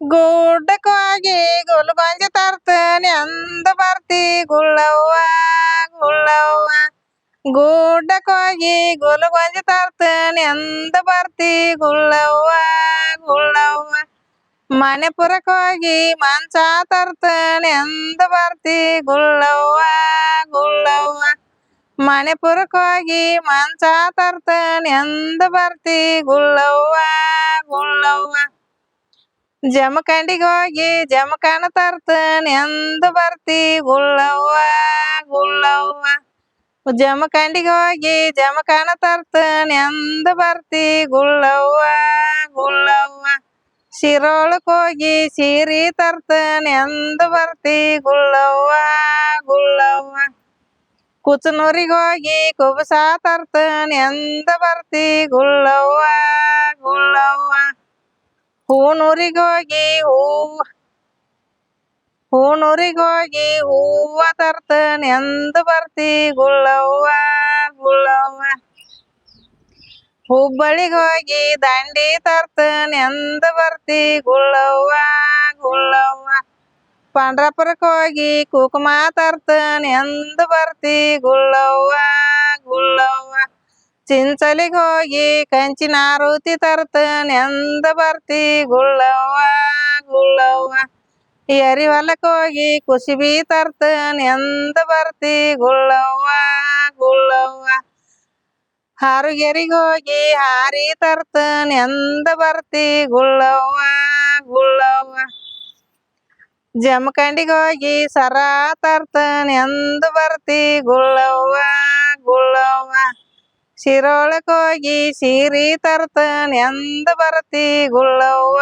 ಗುಡ್ಡಕ್ಕೆ ಹೋಗಿ ಗುಲ್ಗೊಂಜಿ ತರ್ತೇನೆ ಅಂದ ಬರ್ತಿ, ಗುಳ್ಳವ್ವ ಗುಳ್ಳವ್ವ. ಗುಡ್ಡಕ್ಕೆ ಹೋಗಿ ಗುಲ್ಗೊಂಜ ತರ್ತೇನೆ ಅಂದ ಬರ್ತಿ, ಗುಳ್ಳವ್ವ ಗುಳ್ಳವ್ವ. ಮನೆಪುರಕ್ಕೆ ಹೋಗಿ ಮಂಚ ತರ್ತೇನೆ ಅಂದ ಬರ್ತಿ, ಗುಳ್ಳವ್ವ ಗುಳ್ಳವ್ವ. ಮನೆಪುರಕ್ಕೆ ಹೋಗಿ ಮಂಚ ತರ್ತೇನೆ ಅಂದ ಬರ್ತಿ, ಗುಳ್ಳವ್ವ ಗುಳ್ಳವ್ವ. ಜಮಖಂಡಿಗೆ ಹೋಗಿ ಜಮಖಾನ ತರ್ತೇನೆ ಅಂದ ಬರ್ತಿ ಗುಳ್ಳವ್ವ ಗುಳ್ಳವ್ವ ಜಮಖಂಡಿಗೆ ಹೋಗಿ ಜಮಖಾನ ತರ್ತೇನೆ ಅಂದ ಬರ್ತಿ ಗುಳ್ಳವ್ವ ಗುಳ್ಳವ್ವ ಶಿರೋಳಕ್ ಹೋಗಿ ಸೀರೆ ತರ್ತೇನೆ ಅಂದ ಬರ್ತಿ ಗುಳ್ಳವ್ವ ಗುಳ್ಳವ್ವ ಕುಚನೂರಿಗೆ ಹೋಗಿ ಕುಬಸ ತರ್ತೇನೆ ಅಂದ ಬರ್ತಿ ಗುಳ್ಳವ್ವ ಗುಳ್ಳವ್ವ ಹೂನೂರಿಗೆ ಹೋಗಿ ಹೂವ ಹೂನೂರಿಗೆ ಹೋಗಿ ಹೂವ ತರ್ತೇನೆ ಎಂದ ಬರ್ತಿ ಗುಳ್ಳವ್ವ ಗುಳ್ಳವ್ವ. ಹುಬ್ಬಳ್ಳಿಗೋಗಿ ದಂಡಿ ತರ್ತೇನೆ ಎಂದ ಬರ್ತಿ ಗುಳ್ಳವ್ವ ಗುಳ್ಳವ್ವ. ಹೋಗಿ ಕುಕುಮ ತರ್ತೇನೆ ಎಂದ ಬರ್ತಿ ಗುಳ್ಳವ್ವ ಗುಳ್ಳವ್ವ. ಚಿಂಚಲಿಗೆ ಹೋಗಿ ಕಂಚಿನ ಆರುತಿ ಎಂದ ಬರ್ತಿ, ಗುಳ್ಳವ್ವ ಗುಳ್ಳವ್ವ. ಎರಿಹೊಲಕ್ಕೆ ಹೋಗಿ ಕುಸಿಬಿ ಎಂದ ಬರ್ತಿ, ಗುಳ್ಳವ್ವ ಗುಳ್ಳವ್ವ. ಹಾರುಗೆರಿಗೆ ಹೋಗಿ ಹಾರಿ ಎಂದ ಬರ್ತಿ, ಗುಳ್ಳವ್ವ ಗುಳ್ಳವ್ವ. ಜಮಖಂಡಿಗೆ ಹೋಗಿ ಸರ ಎಂದು ಬರ್ತಿ, ಗುಳ್ಳವ್ವ ಗುಳ್ಳವ್ವ. ಶಿರೋಳಕ್ಕೆ ಹೋಗಿ ಸೀರೆ ತರ್ತೇನೆ ಎಂದ ಬರ್ತಿ ಗುಳ್ಳವ್ವ.